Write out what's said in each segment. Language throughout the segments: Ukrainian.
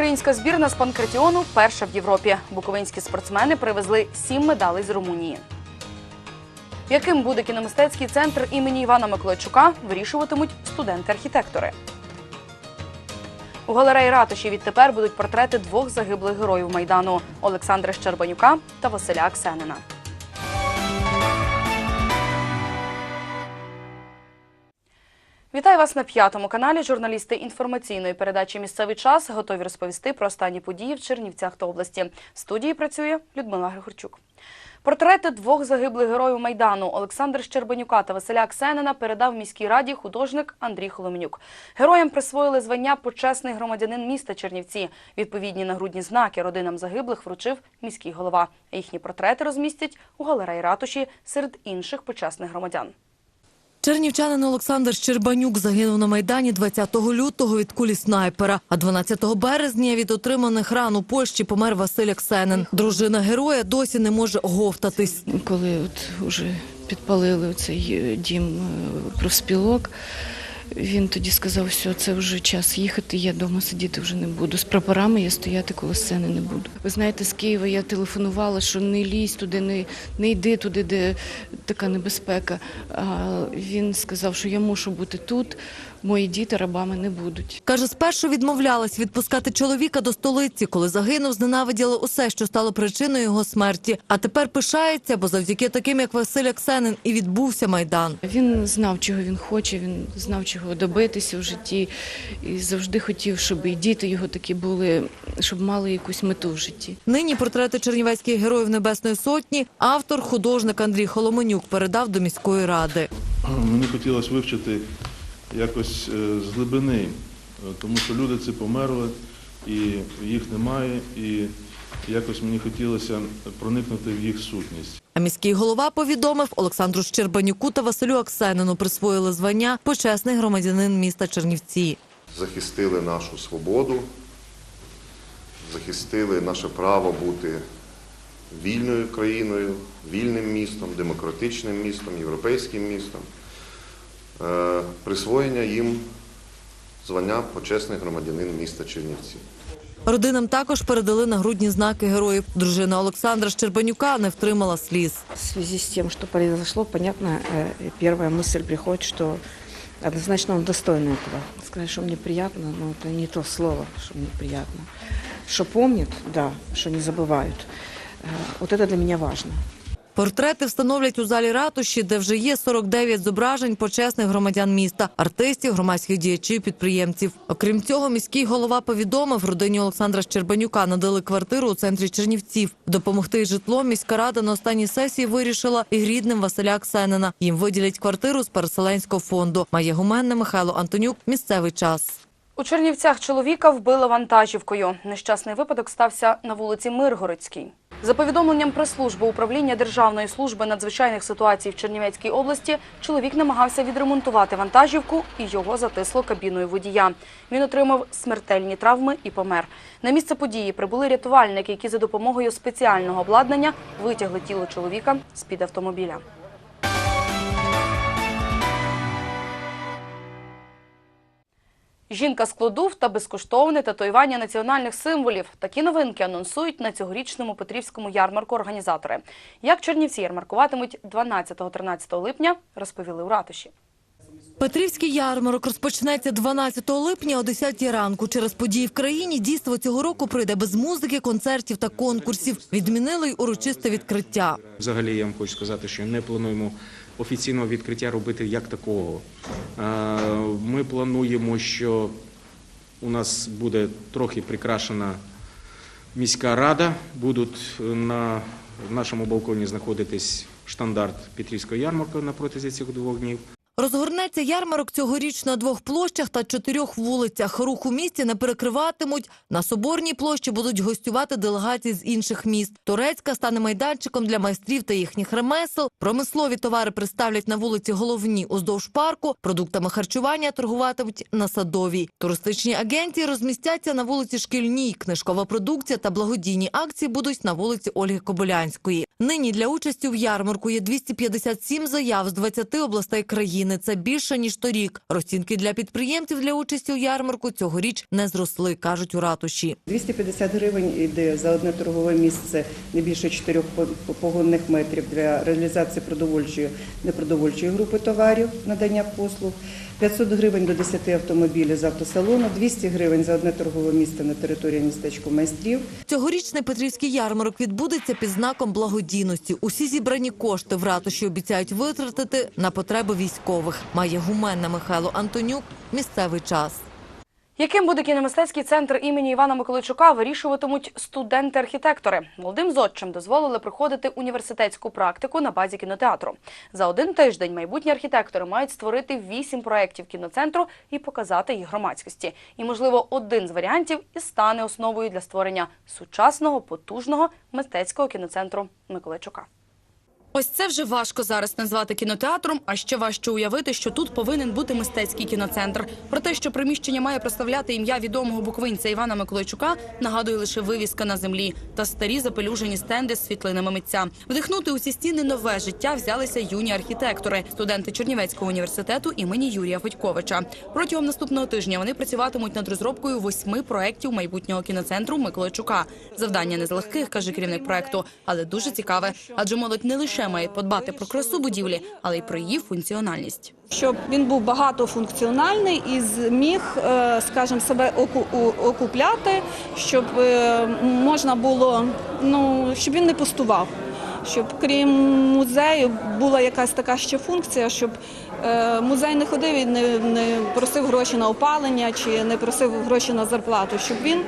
Українська збірна з панкратіону перша в Європі. Буковинські спортсмени привезли сім медалей з Румунії. Яким буде кіномистецький центр імені Івана Миколайчука, вирішуватимуть студенти-архітектори. У галереї ратуші відтепер будуть портрети двох загиблих героїв майдану Олександра Щербанюка та Василя Аксенина. Вітаю вас на п'ятому каналі. Журналісти інформаційної передачі Місцевий час готові розповісти про останні події в Чернівцях та області. В студії працює Людмила Григорчук. Портрети двох загиблих героїв майдану Олександра Щербанюка та Василя Ксенина передав міській раді художник Андрій Холоменюк. Героям присвоїли звання почесний громадянин міста Чернівці. Відповідні нагрудні знаки родинам загиблих вручив міський голова. Їхні портрети розмістять у галереї ратуші серед інших почесних громадян. Чернівчанин Олександр Щербанюк загинув на Майдані 20 лютого від кулі снайпера, а 12 березня від отриманих ран у Польщі помер Василь Аксенин. Дружина героя досі не може оговтатись. коли от уже підпалили цей е, дім е, профспілок, він тоді сказав, що це вже час їхати, я вдома сидіти вже не буду. З прапорами я стояти коло сцени не буду. Ви знаєте, з Києва я телефонувала, що не лізь туди, не, не йди туди, де така небезпека. А він сказав, що я мушу бути тут, мої діти рабами не будуть. Каже, спершу відмовлялась відпускати чоловіка до столиці, коли загинув, зненавиділа усе, що стало причиною його смерті. А тепер пишається, бо завдяки таким, як Василь Аксенин, і відбувся Майдан. Він знав, чого він хоче, він знав, чого добитися в житті, і завжди хотів, щоб і діти його такі були, щоб мали якусь мету в житті. Нині портрети чернівецьких героїв Небесної Сотні автор, художник Андрій Холоменюк передав до міської ради. Мені хотілося вивчити якось е, з глибини, е, тому що люди ці померли, і їх немає, і якось мені хотілося проникнути в їх сутність. А міський голова повідомив, Олександру Щербанюку та Василю Аксенину присвоїли звання почесний громадянин міста Чернівці. захистили нашу свободу, захистили наше право бути вільною країною, вільним містом, демократичним містом, європейським містом. Е, Присвоєння їм звання почесний громадянин міста Чернівці. Родинам також передали нагрудні знаки героїв. Дружина Олександра Щербанюка не втримала сліз. В связи с тем, что произошло, понятно, э, первая мысль приходит, что однозначно он достоин этого. Сказать, что мне приятно, но это не то слово, что мне приятно. Что помнят, да, что не забывают. Э, Вот это для меня важно. Портрети встановлять у залі ратуші, де вже є 49 зображень почесних громадян міста, артистів, громадських діячів, підприємців. Окрім цього, міський голова повідомив, родині Олександра Щербанюка надали квартиру у центрі Чернівців. Допомогти із житлом міська рада на останній сесії вирішила і рідним Василя Аксенина. Їм виділять квартиру з переселенського фонду. Має гуменне Михайло Антонюк. Місцевий час. У Чернівцях чоловіка вбили вантажівкою. Нещасний випадок стався на вулиці Миргородській. За повідомленням прес-служби управління Державної служби надзвичайних ситуацій в Чернівецькій області, чоловік намагався відремонтувати вантажівку і його затисло кабіною водія. Він отримав смертельні травми і помер. На місце події прибули рятувальники, які за допомогою спеціального обладнання витягли тіло чоловіка з-під автомобіля. Жінка з кладув та безкоштовне татуювання національних символів. Такі новинки анонсують на цьогорічному Петрівському ярмарку організатори. Як чернівці ярмаркуватимуть 12-13 липня, розповіли у ратуші. Петрівський ярмарок розпочнеться 12 липня о 10 ранку. Через події в країні дійство цього року пройде без музики, концертів та конкурсів. Відмінили й урочисте відкриття. Взагалі, я вам хочу сказати, що не плануємо офіційного відкриття робити як такого. Е, Ми плануємо, що у нас буде трохи прикрашена міська рада. Будуть на нашому балконі знаходитись штандарт Петрівської ярмарки на протязі цих двох днів. Розгорнеться ярмарок цьогоріч на двох площах та чотирьох вулицях. Рух у місті не перекриватимуть. На Соборній площі будуть гостювати делегації з інших міст. Турецька стане майданчиком для майстрів та їхніх ремесел. Промислові товари представлять на вулиці головні уздовж парку. Продуктами харчування торгуватимуть на Садовій. Туристичні агенції розмістяться на вулиці Шкільній. Книжкова продукція та благодійні акції будуть на вулиці Ольги Кобилянської. Нині для участі в ярмарку є 257 заяв з 20 областей країни. Гривень. Це більше ніж торік. Розцінки для підприємців для участі у ярмарку цьогоріч не зросли, кажуть у ратуші. 250 гривень йде за одне торгове місце не більше 4 по- погонних метрів для реалізації продовольчої непродовольчої групи товарів, надання послуг. 500 гривень до 10 автомобілів з автосалону, 200 гривень за одне торгове місце на території містечку майстрів. Цьогорічний Петрівський ярмарок відбудеться під знаком благодійності. Усі зібрані кошти в ратуші обіцяють витратити на потреби військових. Має гуменна Михайло Антонюк. Місцевий час. Яким буде кіномистецький центр імені Івана Миколайчука, вирішуватимуть студенти-архітектори. Молодим зодчим дозволили проходити університетську практику на базі кінотеатру. За один тиждень майбутні архітектори мають створити вісім проєктів кіноцентру і показати їх громадськості. І, можливо, один з варіантів і стане основою для створення сучасного, потужного мистецького кіноцентру Миколайчука. Ось це вже важко зараз назвати кінотеатром, а ще важче уявити, що тут повинен бути мистецький кіноцентр. Про те, що приміщення має прославляти ім'я відомого буквинця Івана Миколайчука, нагадує лише вивіска на землі та старі запелюжені стенди з світлинами митця. Вдихнути у ці стіни нове життя взялися юні архітектори, студенти Чернівецького університету імені Юрія Федьковича. Протягом наступного тижня вони працюватимуть над розробкою восьми проєктів майбутнього кіноцентру Миколайчука. Завдання не з легких, каже керівник проекту, але дуже цікаве, адже молодь не лише має подбати про красу будівлі, але й про її функціональність. щоб він був багатофункціональний і зміг, е, скажімо, себе окупляти, щоб е, можна було, ну щоб він не пустував. Щоб крім музею була якась така ще функція, щоб музей не ходив і не, не просив гроші на опалення чи не просив гроші на зарплату, щоб він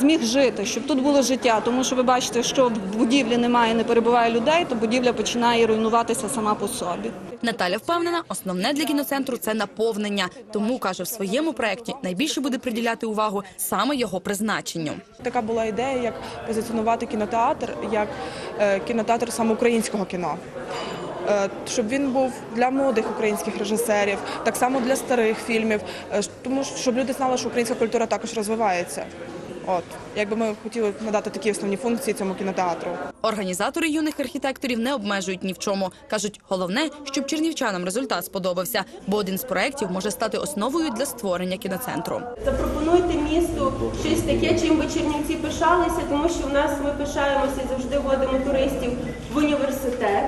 зміг жити, щоб тут було життя. Тому що ви бачите, що в будівлі немає, не перебуває людей, то будівля починає руйнуватися сама по собі. Наталя впевнена, основне для кіноцентру це наповнення. Тому каже, в своєму проєкті найбільше буде приділяти увагу саме його призначенню. Така була ідея, як позиціонувати кінотеатр як е, кінотеатр саме українського кіно. Е, Щоб він був для молодих українських режисерів, так само для старих фільмів, е, тому щоб люди знали, що українська культура також розвивається. От якби ми хотіли надати такі основні функції цьому кінотеатру. Організатори юних архітекторів не обмежують ні в чому. кажуть, головне, щоб чернівчанам результат сподобався, бо один з проєктів може стати основою для створення кіноцентру. Запропонуйте місту щось таке, чим би Чернівці пишалися, тому що в нас ми пишаємося і завжди водимо туристів в університет,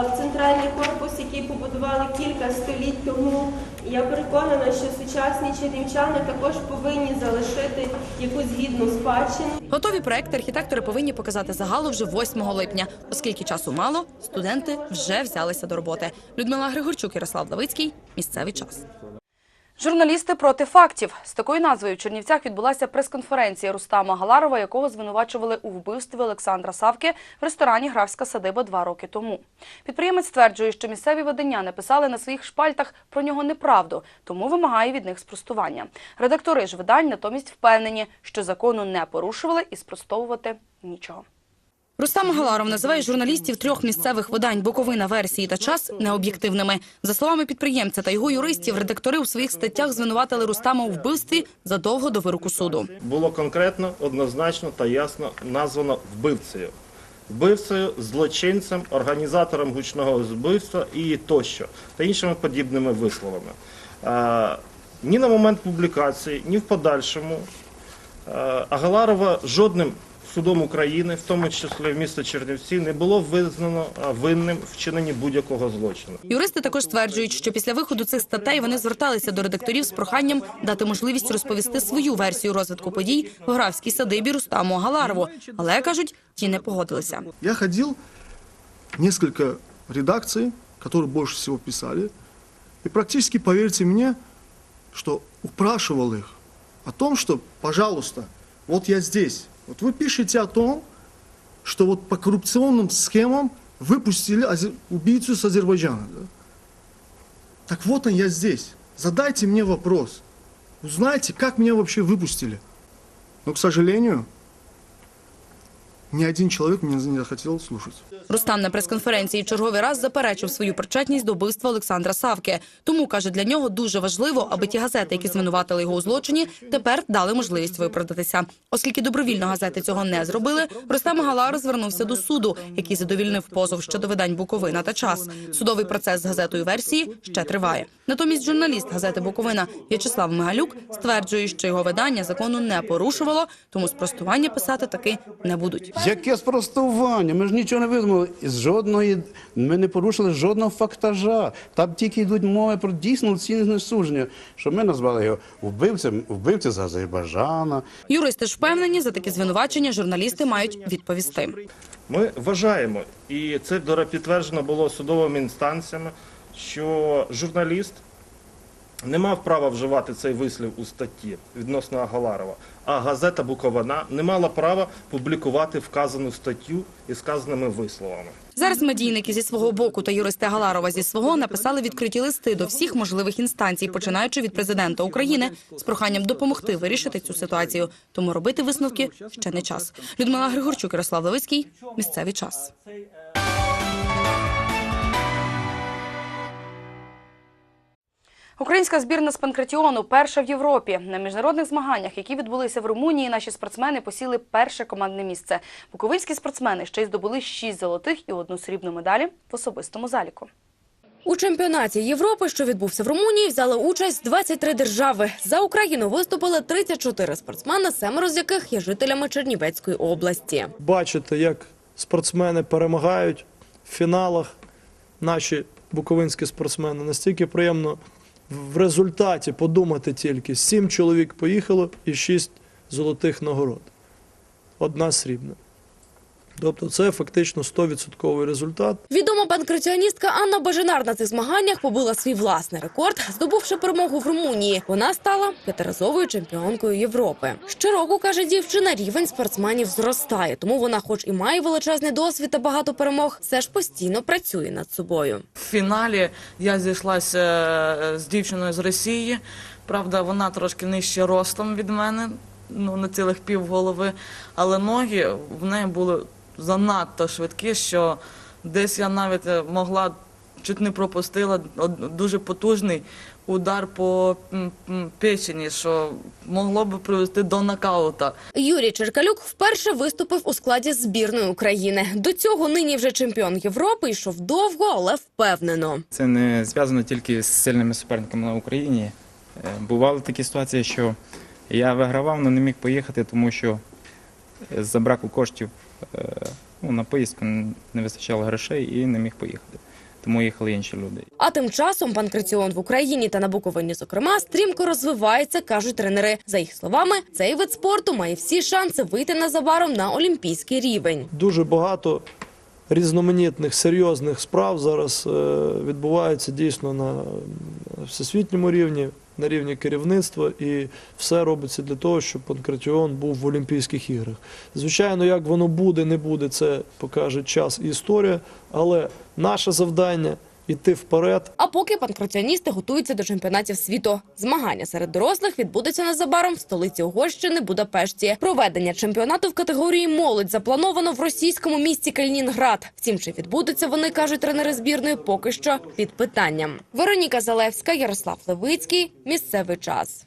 в центральний корпус, який побудували кілька століть тому. Я переконана, що сучасні чернівчани також повинні залишити якусь гідну спадщину. Готові проекти архітектори повинні показати загалу вже 8 липня. Оскільки часу мало, студенти вже взялися до роботи. Людмила Григорчук, Ярослав Лавицький. Місцевий час. Журналісти проти фактів з такою назвою в Чернівцях відбулася прес-конференція Рустама Галарова, якого звинувачували у вбивстві Олександра Савки в ресторані Графська садиба два роки тому. Підприємець стверджує, що місцеві видання написали на своїх шпальтах про нього неправду, тому вимагає від них спростування. Редактори ж видань натомість впевнені, що закону не порушували і спростовувати нічого. Рустам Галаров називає журналістів трьох місцевих видань Буковина, версії та час необ'єктивними. За словами підприємця та його юристів, редактори у своїх статтях звинуватили Рустама у вбивстві задовго до вироку суду. було конкретно, однозначно та ясно названо вбивцею. Вбивцею, злочинцем, організатором гучного вбивства і тощо та іншими подібними висловами. Ні на момент публікації, ні в подальшому Агаларова жодним судом України, в тому числі в місто Чернівці, не було визнано винним в вчиненні будь-якого злочину. Юристи також стверджують, що після виходу цих статей вони зверталися до редакторів з проханням дати можливість розповісти свою версію розвитку подій в графській садибі Рустаму Галарову. Але кажуть, ті не погодилися. Я ходил в несколько редакций, которые больше всего писали, и практически, поверьте мне, что упрашивал их о том, что, пожалуйста, вот я здесь. Вот вы пишете о том, что вот по коррупционным схемам выпустили азе- убийцу с Азербайджана. да? Так вот он, я здесь. Задайте мне вопрос. Узнайте, как меня вообще выпустили. Но, к сожалению, ни один человек меня не захотел слушать. Рустам на прес-конференції черговий раз заперечив свою причетність до вбивства Олександра Савки. Тому каже, для нього дуже важливо, аби ті газети, які звинуватили його у злочині, тепер дали можливість виправдатися. Оскільки добровільно газети цього не зробили, Рустам Галар звернувся до суду, який задовільнив позов щодо видань Буковина та час. Судовий процес з газетою версії ще триває. Натомість журналіст газети Буковина В'ячеслав Мигалюк стверджує, що його видання закону не порушувало, тому спростування писати таки не будуть. Яке спростування? Ми ж нічого не видумали. З жодної ми не порушили жодного фактажа. Там тільки йдуть мови про дійсно цінне судження, що ми назвали його вбивцем, вбивця з Азербайджана. Юристи ж впевнені, за такі звинувачення журналісти мають відповісти. Ми вважаємо, і це підтверджено було судовими інстанціями, що журналіст не мав права вживати цей вислів у статті відносно Агаларова, а газета Буковина не мала права публікувати вказану статтю із сказаними висловами. Зараз медійники зі свого боку та юристи Галарова зі свого написали відкриті листи до всіх можливих інстанцій, починаючи від президента України, з проханням допомогти вирішити цю ситуацію. Тому робити висновки ще не час. Людмила Григорчук, Ярослав Левицький. Місцевий час. Українська збірна з панкратіону перша в Європі. На міжнародних змаганнях, які відбулися в Румунії, наші спортсмени посіли перше командне місце. Буковинські спортсмени ще й здобули шість золотих і одну срібну медалі в особистому заліку. У чемпіонаті Європи, що відбувся в Румунії, взяли участь 23 держави. За Україну виступили 34 спортсмени, семеро з яких є жителями Чернівецької області. бачити, як спортсмени перемагають в фіналах наші буковинські спортсмени. Настільки приємно в результаті подумати тільки: сім чоловік поїхало і шість золотих нагород. Одна срібна. Тобто це фактично 100% результат. Відома панкратіоністка Анна Бажанар на цих змаганнях побила свій власний рекорд, здобувши перемогу в Румунії. Вона стала п'ятиразовою чемпіонкою Європи. Щороку, каже дівчина, рівень спортсменів зростає, тому вона, хоч і має величезний досвід та багато перемог, все ж постійно працює над собою. В фіналі я зійшлася е, з дівчиною з Росії. Правда, вона трошки нижче ростом від мене, ну на цілих пів голови, але ноги в неї були занадто швидкі, що десь я навіть е, могла чуть не пропустила дуже потужний удар по печені, що могло би привести до нокаута. Юрій Черкалюк вперше виступив у складі збірної України. До цього нині вже чемпіон Європи йшов довго, але впевнено. Це не зв'язано тільки з сильними суперниками на Україні. Е, Бували такі ситуації, що я вигравав, але не міг поїхати, тому що з-за браку коштів е, ну, на поїздку не вистачало грошей і не міг поїхати. Тому їхали інші люди. А тим часом панкратіон в Україні та на Буковині, зокрема, стрімко розвивається, кажуть тренери. За їх словами, цей вид спорту має всі шанси вийти незабаром на олімпійський рівень. Дуже багато різноманітних серйозних справ зараз е, відбуваються дійсно на всесвітньому рівні, на рівні керівництва, і все робиться для того, щоб Панкратіон був в Олімпійських іграх. Звичайно, як воно буде, не буде, це покаже час і історія, але наше завдання йти вперед. А поки панкратіоністи готуються до чемпіонатів світу. Змагання серед дорослих відбудеться незабаром в столиці Угорщини Будапешті. Проведення чемпіонату в категорії молодь заплановано в російському місті Калінінград. Втім, чи відбудуться вони, кажуть тренери збірної, поки що під питанням. Вероніка Залевська, Ярослав Левицький. Місцевий час.